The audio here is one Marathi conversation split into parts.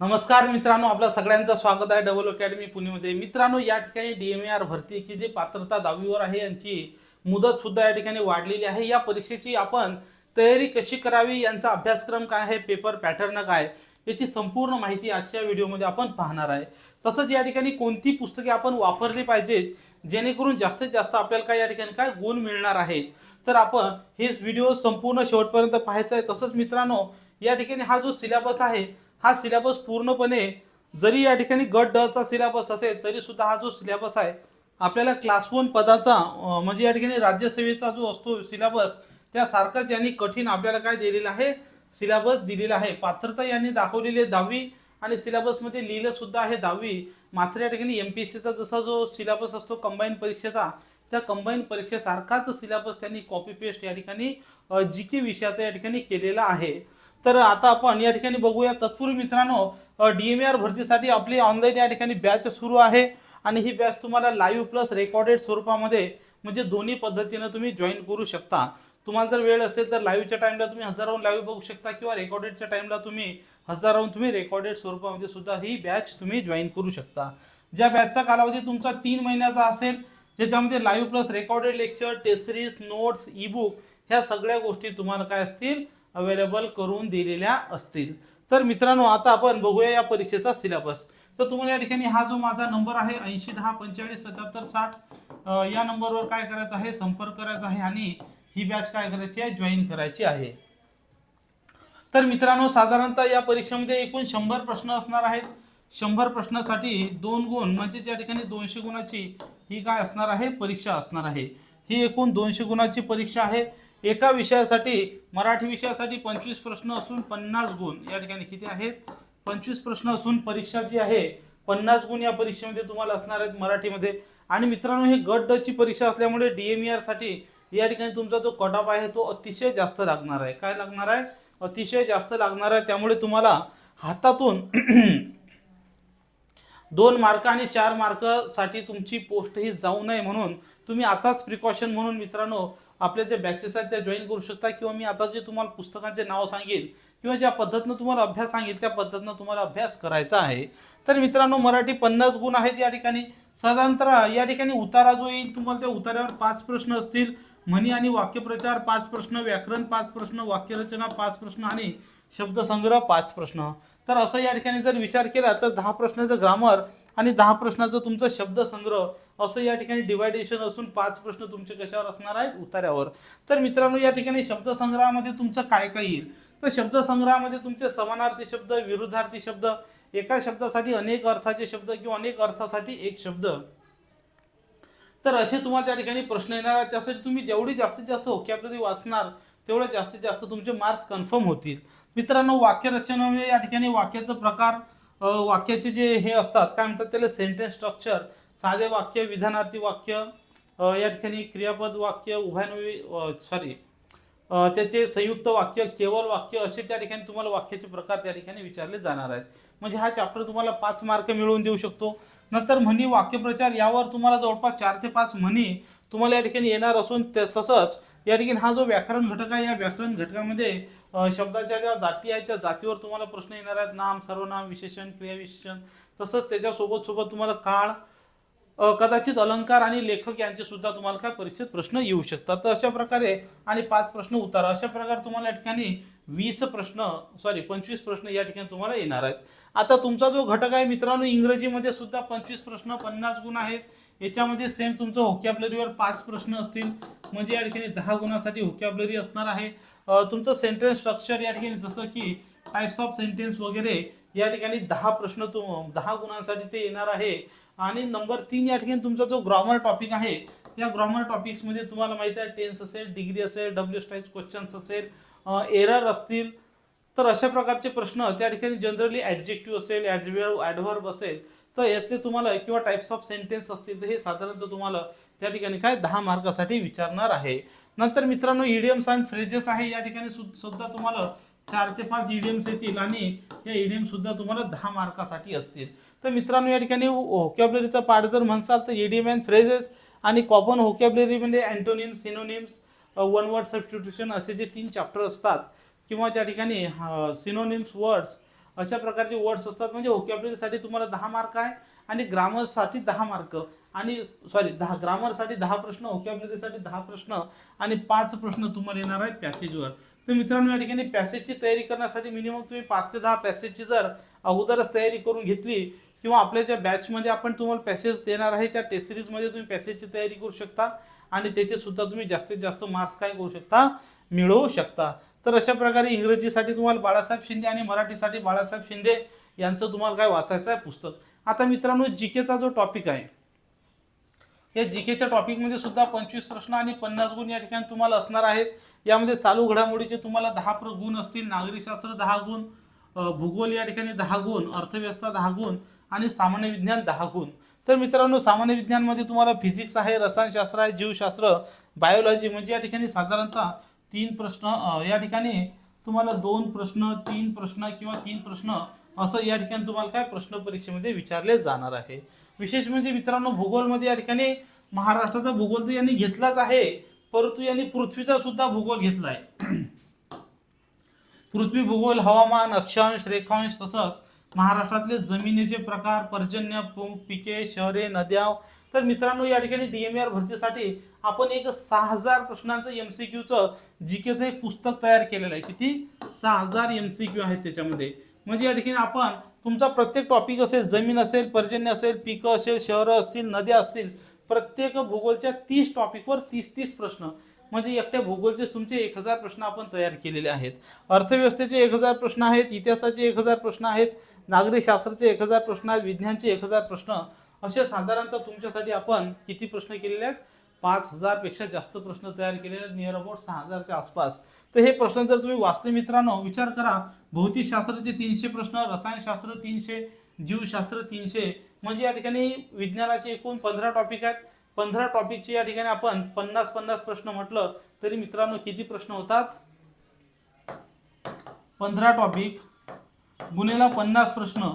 नमस्कार मित्रांनो आपलं सगळ्यांचं स्वागत आहे डबल अकॅडमी पुणेमध्ये. मित्रांनो या ठिकाणी डी एम ए आर भरती की जी पात्रता दहावीवर आहे यांची मुदत सुद्धा या ठिकाणी वाढलेली आहे. या परीक्षेची आपण तयारी कशी करावी यांचा अभ्यासक्रम काय आहे पेपर पॅटर्न काय याची संपूर्ण माहिती आजच्या व्हिडिओमध्ये आपण पाहणार आहे. तसंच या ठिकाणी कोणती पुस्तके आपण वापरली पाहिजेत जेणेकरून जास्तीत जास्त आपल्याला काय या ठिकाणी काय गुण मिळणार आहे तर आपण हे व्हिडिओ संपूर्ण शेवटपर्यंत पाहायचं आहे. तसंच मित्रांनो या ठिकाणी हा जो सिलेबस आहे हा सिलेबस पूर्णपणे जरी या ठिकाणी गट डचा सिलेबस असेल तरी सुद्धा हा जो सिलेबस आहे आपल्याला क्लास वन पदाचा म्हणजे या ठिकाणी राज्यसेवेचा जो असतो सिलेबस त्यासारखाच यांनी कठीण आपल्याला काय दिलेलं आहे? सिलेबस दिलेला आहे. पात्रता यांनी दाखवलेली आहे दहावी आणि सिलेबसमध्ये लिहिलं सुद्धा आहे दहावी. मात्र या ठिकाणी एम पी एस सीचा जसा जो सिलेबस असतो कंबाईन परीक्षेचा त्या कंबाईन परीक्षेसारखाच सिलेबस त्यांनी कॉपी पेस्ट या ठिकाणी जी के विषयाचा या ठिकाणी केलेला आहे. तर आता आपण या ठिकाणी बघूया. तत्पूर्वी मित्रांनो डी एम आर भरतीसाठी आपली ऑनलाईन या ठिकाणी बॅच सुरू आहे. आणि ही बॅच तुम्हाला लाईव्ह प्लस रेकॉर्डेड स्वरूपामध्ये म्हणजे दोन्ही पद्धतीनं तुम्ही जॉईन करू शकता. तुम्हाला जर वेळ असेल तर लाईव्हच्या टाईमला तुम्ही हजार राहून लाईव्ह बघू शकता किंवा रेकॉर्डेडच्या टाईमला तुम्ही हजार राहून तुम्ही रेकॉर्डेड स्वरूपामध्ये सुद्धा ही बॅच तुम्ही जॉईन करू शकता. ज्या बॅचचा कालावधी तुमचा तीन महिन्याचा असेल ज्याच्यामध्ये live plus recorded lecture test series notes e book ह्या सगळ्या गोष्टी तुम्हाला काय असतील अवेलेबल करून दिलेल्या असतील. तर मित्रांनो आता आपण बघूया या परीक्षेचा सिलेबस तर तुम्हाला या ठिकाणी हा जो माझा नंबर आहे ऐंशी दहा पंचेचाळीस सत्याहत्तर साठ या नंबरवर काय करायचं आहे संपर्क करायचा आहे आणि ही बॅच काय करायची आहे जॉईन करायची आहे. तर मित्रांनो साधारणतः या परीक्षेमध्ये एकूण शंभर प्रश्न असणार आहेत. शंभर प्रश्नासाठी दोन गुण म्हणजे या ठिकाणी दोनशे गुणाची ही काय असणार आहे परीक्षा असणार आहे. ही एकूण दोनशे गुणाची परीक्षा आहे. एका विषयासाठी मराठी विषयासाठी पंचवीस प्रश्न असून पन्नास गुण. या ठिकाणी किती आहेत? पंचवीस प्रश्न असून परीक्षा जी आहे पन्नास गुण या परीक्षेमध्ये तुम्हाला असणार आहेत मराठीमध्ये. आणि मित्रांनो हे गट डची परीक्षा असल्यामुळे ई आरसाठी या ठिकाणी तुमचा जो कट ऑफ आहे तो अतिशय जास्त लागणार आहे. काय लागणार आहे? अतिशय जास्त लागणार आहे. त्यामुळे तुम्हाला हातातून दोन मार्क आणि चार मार्कसाठी तुमची पोस्ट ही जाऊ नये म्हणून तुम्ही आताच प्रिकॉशन म्हणून मित्रांनो आपल्या जे बॅचेस आहेत त्या जॉईन करू शकता किंवा मी आता जे तुम्हाला पुस्तकांचे नाव सांगेल किंवा ज्या पद्धतीनं तुम्हाला अभ्यास सांगेल त्या पद्धतीनं तुम्हाला अभ्यास करायचा आहे. तर मित्रांनो मराठी पन्नास गुण आहेत या ठिकाणी. साधारणतः या ठिकाणी उतारा जो येईल तुम्हाला त्या उतार्यावर पाच प्रश्न असतील. म्हणी आणि वाक्यप्रचार पाच प्रश्न व्याकरण पाच प्रश्न वाक्यरचना पाच प्रश्न आणि शब्दसंग्रह पाच प्रश्न. तर असं या ठिकाणी जर विचार केला तर दहा प्रश्नाचं ग्रामर आणि दहा प्रश्नाचं तुमचं शब्दसंग्रह असं या ठिकाणी डिवायडेशन असून पाच प्रश्न तुमचे कशावर असणार आहेत? उतार्यावर तर मित्रांनो या ठिकाणी शब्दसंग्रहामध्ये तुमचं काय काय येईल? तर शब्दसंग्रहामध्ये तुमचे समानार्थी शब्द विरुद्धार्थी शब्द एका शब्दासाठी अनेक अर्थाचे शब्द किंवा अनेक अर्थासाठी एक शब्द. तर असे तुम्हाला त्या ठिकाणी प्रश्न येणार आहेत. त्यासाठी तुम्ही जेवढी जास्तीत जास्त होकॅबलरी वाचणार तेवढे जास्तीत जास्त तुमचे मार्क्स कन्फर्म होतील. मित्रांनो वाक्यरचना म्हणजे या ठिकाणी वाक्याचं प्रकार वाक्याचे जे हे असतात काय म्हणतात त्याला? सेंटेन्स स्ट्रक्चर साधे वाक्य विधानार्थी वाक्य या ठिकाणी क्रियापद वाक्य उभयान्वयी सॉरी त्याचे संयुक्त वाक्य केवळ वाक्य असे त्या ठिकाणी तुम्हाला वाक्याचे प्रकार त्या ठिकाणी विचारले जाणार आहेत. म्हणजे हा चॅप्टर तुम्हाला पाच मार्क मिळवून देऊ शकतो. नंतर म्हणी वाक्यप्रचार यावर तुम्हाला जवळपास चार ते पाच म्हणी तुम्हाला या ठिकाणी येणार असून तसंच या ठिकाणी हा जो व्याकरण घटक आहे या व्याकरण घटकामध्ये शब्दाच्या ज्या जाती आहेत त्या जातीवर तुम्हाला प्रश्न येणार आहेत. नाम सर्वनाम विशेषण क्रियाविशेषण. तसंच त्याच्यासोबत सोबत तुम्हाला काळ कदाचित अलंकार आणि लेखक यांचे सुद्धा तुम्हाला काय परीक्षेत प्रश्न येऊ शकतात. तर अशा प्रकारे आणि पाच प्रश्न उतारा. अशा प्रकारे तुम्हाला या ठिकाणी वीस प्रश्न सॉरी पंचवीस प्रश्न या ठिकाणी तुम्हाला येणार आहेत. आता तुमचा जो घटक आहे मित्रांनो इंग्रजीमध्ये सुद्धा पंचवीस प्रश्न पन्नास गुण आहेत. याच्यामध्ये सेम तुमचं होकॅबलरीवर पाच प्रश्न असतील. म्हणजे या ठिकाणी दहा गुणासाठी होकॅबलरी असणार आहे. तुमचं सेंटेन्स स्ट्रक्चर या ठिकाणी जसं की टाईप्स ऑफ सेंटेन्स वगैरे या ठिकाणी दहा प्रश्न तु दहा गुणांसाठी ते येणार आहे. आणि नंबर तीन या ठिकाणी तुमचा जो ग्रामर टॉपिक आहे या ग्रामर टॉपिक्समध्ये तुम्हाला माहिती आहे टेन्स असेल डिग्री असेल डब्ल्यू स्टाईज क्वेश्चन्स असेल एरर असतील. तर अशा प्रकारचे प्रश्न त्या ठिकाणी जनरली ॲडजेक्टिव्ह असेल ॲडव्ह ॲडव्हर्ब असेल. तर यातले तुम्हाला किंवा टाईप्स ऑफ सेंटेन्स असतील तर हे साधारणतः तुम्हाला त्या ठिकाणी काय दहा मार्कासाठी विचारणार आहे. नंतर मित्रांनो इडियम्स अँड फ्रेजेस आहे. या ठिकाणी सु- सुद्धा तुम्हाला चार ते पाच इडियम्स येतील आणि या इडियम सुद्धा तुम्हाला दहा मार्कासाठी असतील. तर मित्रांनो या ठिकाणी होकॅबलरीचा पार्ट जर म्हणसाल तर इडियम अँड फ्रेजेस आणि common होकॅबलरीमध्ये antonyms synonyms one word substitution असे जे तीन चॅप्टर असतात किंवा त्या ठिकाणी सिनोनिम्स वर्ड्स अशा प्रकारचे वर्ड्स असतात. म्हणजे vocabulary तुम्हाला दहा मार्क आहे आणि ग्रामरसाठी दहा मार्क आणि सॉरी दहा ग्रामरसाठी दहा प्रश्न vocabulary दहा प्रश्न आणि पाच प्रश्न तुम्हाला येणार आहे पॅसेजवर तर मित्रांनो या ठिकाणी पॅसेजची तयारी करण्यासाठी मिनिमम तुम्ही पाच ते दहा पॅसेजची जर अगोदरच तयारी करून घेतली किंवा आपल्या ज्या बॅचमध्ये आपण तुम्हाला पॅसेज देणार आहे त्या टेस्ट सिरीजमध्ये तुम्ही पॅसेजची तयारी करू शकता आणि तेथे सुद्धा तुम्ही जास्तीत जास्त मार्क्स काय करू शकता? मिळवू शकता. तर अशा प्रकारे इंग्रजीसाठी तुम्हाला बाळासाहेब शिंदे आणि मराठीसाठी बाळासाहेब शिंदे यांचं तुम्हाला काय वाचायचं आहे पुस्तक. आता मित्रांनो जी केचा जो टॉपिक आहे या जी केच्या टॉपिकमध्ये सुद्धा पंचवीस प्रश्न आणि पन्नास गुण या ठिकाणी तुम्हाला असणार आहेत. यामध्ये चालू घडामोडीचे तुम्हाला दहा प्र गुण असतील. नागरिकशास्त्र दहा गुण भूगोल या ठिकाणी दहा गुण अर्थव्यवस्था दहा गुण आणि सामान्य विज्ञान दहा गुण. तर मित्रांनो सामान्य विज्ञानमध्ये तुम्हाला फिजिक्स आहे रसायनशास्त्र आहे जीवशास्त्र बायोलॉजी म्हणजे या ठिकाणी साधारणतः तीन प्रश्न या ठिकाणी तुम्हाला दोन प्रश्न तीन प्रश्न किंवा तीन प्रश्न असं या ठिकाणी तुम्हाला काय प्रश्न परीक्षेमध्ये विचारले जाणार आहे. विशेष म्हणजे मित्रांनो भूगोलमध्ये या ठिकाणी महाराष्ट्राचा भूगोल तर यांनी घेतलाच आहे परंतु यांनी पृथ्वीचा सुद्धा भूगोल घेतला आहे पृथ्वी भूगोल हवामान अक्षांश रेखांश तसंच महाराष्ट्रातले जमिनीचे प्रकार पर्जन्य पिके शहरे नद्या तर मित्रांनो या ठिकाणी डीएमआर भरतीसाठी आपण एक सहा हजार प्रश्नांचं जी केचे एक पुस्तक तयार केलेलं आहे. किती? सहा हजार एम सी क्यू आहेत त्याच्यामध्ये. म्हणजे या ठिकाणी आपण तुमचा प्रत्येक टॉपिक असेल जमीन असेल पर्जन्य असेल पिकं असेल शहरं असतील नद्या असतील प्रत्येक भूगोलच्या तीस टॉपिकवर तीस तीस प्रश्न. म्हणजे एकट्या भूगोलचे तुमचे एक हजार प्रश्न आपण तयार केलेले आहेत. अर्थव्यवस्थेचे एक हजार प्रश्न आहेत इतिहासाचे एक हजार प्रश्न आहेत नागरिकशास्त्राचे एक हजार प्रश्न आहेत विज्ञानचे एक हजार प्रश्न. असे साधारणतः तुमच्यासाठी आपण किती प्रश्न केलेले आहेत? पाच हजारपेक्षा जास्त प्रश्न तयार केलेले आहेत. नियर अबाउट सहा हजारच्या आसपास. तर हे प्रश्न जर तुम्ही वाचले मित्रांनो विचार करा. भौतिकशास्त्राचे तीनशे प्रश्न रसायनशास्त्र तीनशे जीवशास्त्र तीनशे म्हणजे या ठिकाणी विज्ञानाचे एकूण पंधरा टॉपिक आहेत. पंधरा टॉपिकचे या ठिकाणी आपण पन्नास पन्नास प्रश्न म्हटलं तरी मित्रांनो किती प्रश्न होतात? पंधरा टॉपिक गुन्हेला पन्नास प्रश्न.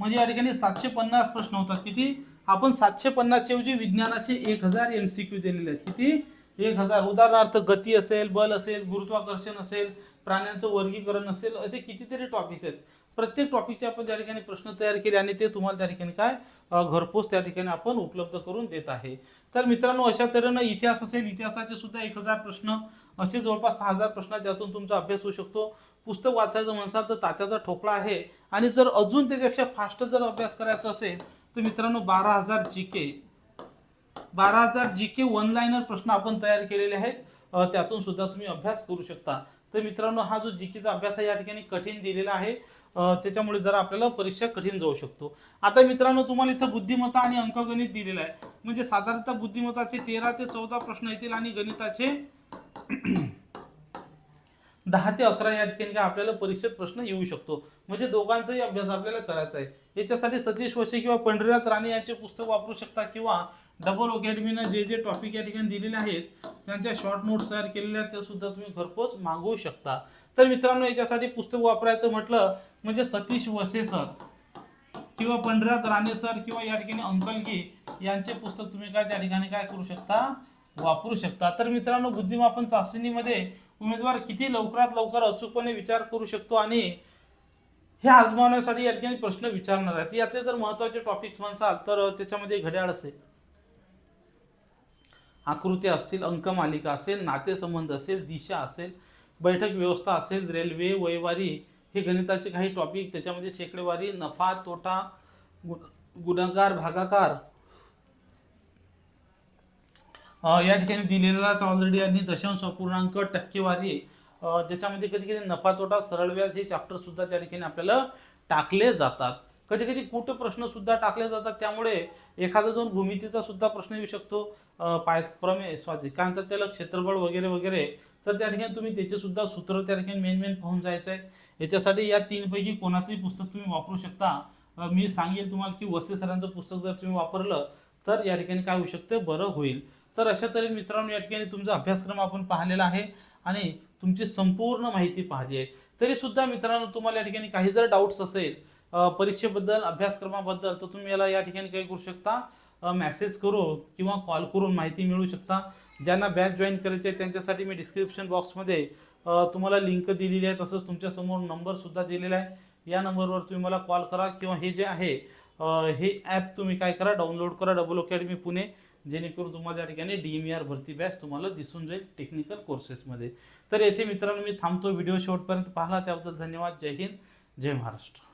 म्हणजे या ठिकाणी सातशे पन्नास प्रश्न होतात. किती? आपण सातशे पन्नासच्या ऐवजी विज्ञानाचे एक हजार एम सी क्यू दिलेले आहेत. किती? एक हजार. उदाहरणार्थ गती असेल बल असेल गुरुत्वाकर्षण असेल प्राण्यांचं वर्गीकरण असेल असे कितीतरी टॉपिक आहेत. प्रत्येक टॉपिकचे आपण त्या ठिकाणी प्रश्न तयार केले आणि ते तुम्हाला त्या ठिकाणी काय? घरपोच त्या ठिकाणी आपण उपलब्ध करून देत आहे. तर मित्रांनो अशा तऱ्हेनं इतिहास असेल इतिहासाचे सुद्धा एक हजार प्रश्न असे जवळपास सहा हजार प्रश्न त्यातून तुमचा अभ्यास होऊ शकतो. पुस्तक वाचायचं म्हणसाल तर तात्याचा ठोकळा आहे. आणि जर अजून त्याच्यापेक्षा फास्ट जर अभ्यास करायचा असेल तर मित्रांनो बारा हजार जी के बारा हजार जी के वन लाईनर प्रश्न आपण तयार केलेले आहेत. त्यातून सुद्धा तुम्ही अभ्यास करू शकता. तर मित्रांनो हा जो जी केचा अभ्यास आहे या ठिकाणी कठीण दिलेला आहे. त्याच्यामुळे जरा आपल्याला परीक्षा कठीण जाऊ शकतो. आता मित्रांनो तुम्हाला इथं बुद्धिमत्ता आणि अंकगणित दिलेलं आहे. म्हणजे साधारणतः बुद्धिमत्ताचे तेरा ते चौदा प्रश्न येतील आणि गणिताचे दहा ते अकरा या ठिकाणी काय आपल्याला परीक्षेत प्रश्न येऊ शकतो. म्हणजे दोघांचाही अभ्यास आपल्याला करायचा आहे. याच्यासाठी सतीश वशे किंवा पंढरीनाथ राणे यांचे पुस्तक वापरू शकता किंवा डबल अकॅडमीनं जे जे टॉपिक या ठिकाणी दिलेले आहेत त्यांच्या शॉर्ट नोट्स तयार केलेल्या आहेत ते सुद्धा तुम्ही घरपोच मागवू शकता. तर मित्रांनो याच्यासाठी पुस्तक वापरायचं म्हटलं म्हणजे सतीश वसे सर किंवा पंढरीनाथ राणे सर किंवा या ठिकाणी अंकलगी यांचे पुस्तक तुम्ही काय त्या ठिकाणी काय करू शकता? वापरू शकता. तर मित्रांनो बुद्धिमापन चाचणीमध्ये उमेदवार किती लवकरात लवकर अचूकपणे विचार करू शकतो आणि हे आजमावण्यासाठी या ठिकाणी प्रश्न विचारणार आहेत. याचे जर महत्त्वाचे टॉपिक्स म्हणसाल तर त्याच्यामध्ये घड्याळ असेल. आकृती असतील अंकमालिका असेल नातेसंबंध असेल दिशा असेल बैठक व्यवस्था असेल रेल्वे वयवारी हे गणिताचे काही टॉपिक त्याच्यामध्ये शेकडेवारी नफा तोटा गु गुणाकार भागाकार या ठिकाणी दिलेलाच ऑलरेडी आणि दशांश अपूर्णांक टक्केवारी ज्याच्यामध्ये कधी कधी नफा तोटा सरळ व्याज हे चॅप्टर सुद्धा त्या ठिकाणी आपल्याला टाकले जातात. कधी कधी कुठे प्रश्न सुद्धा टाकले जातात त्यामुळे एखादा दोन भूमितीचा सुद्धा प्रश्न येऊ शकतो. पाय प्रमे स्वाधी काय म्हणतात त्याला? क्षेत्रफळ वगैरे वगैरे. तर त्या ठिकाणी तुम्ही त्याचे सुद्धा सूत्र त्या ठिकाणी मेन मेन पाहून जायचं आहे याच्यासाठी या तीनपैकी कोणाचंही पुस्तक तुम्ही वापरू शकता. मी सांगेल तुम्हाला की वसे सरांचं पुस्तक जर तुम्ही वापरलं तर या ठिकाणी काय होऊ शकतं? बरं होईल. तर अशा तऱ्हे मित्रांनो या ठिकाणी तुमचा अभ्यासक्रम आपण पाहिलेला आहे आणि तुमची संपूर्ण माहिती पाहिली आहे. तरी सुद्धा मित्रांनो तुम्हाला या ठिकाणी काही जर डाऊट्स असेल परीक्षेबद्दल अभ्यासक्रमाबद्दल तर तुम्ही याला या ठिकाणी काय करू शकता. मेसेज करून किंवा कॉल करून माहिती मिळवू शकता. ज्यांना बॅच जॉईन करायचे आहे त्यांच्यासाठी मी डिस्क्रिप्शन बॉक्समध्ये तुम्हाला लिंक दिलेली आहे. तसंच तुमच्यासमोर नंबरसुद्धा दिलेला आहे. या नंबरवर तुम्ही मला कॉल करा किंवा हे जे आहे हे ॲप तुम्ही काय करा डाउनलोड करा डबल अकॅडमी पुणे. जेणेकरून तुम्हाला या ठिकाणी डी एम आर भरती बॅच तुम्हाला दिसून जाईल टेक्निकल कोर्सेसमध्ये तर येथे मित्रांनो मी थांबतो. व्हिडिओ शेवटपर्यंत पाहिला त्याबद्दल धन्यवाद. जय हिंद. जय महाराष्ट्र.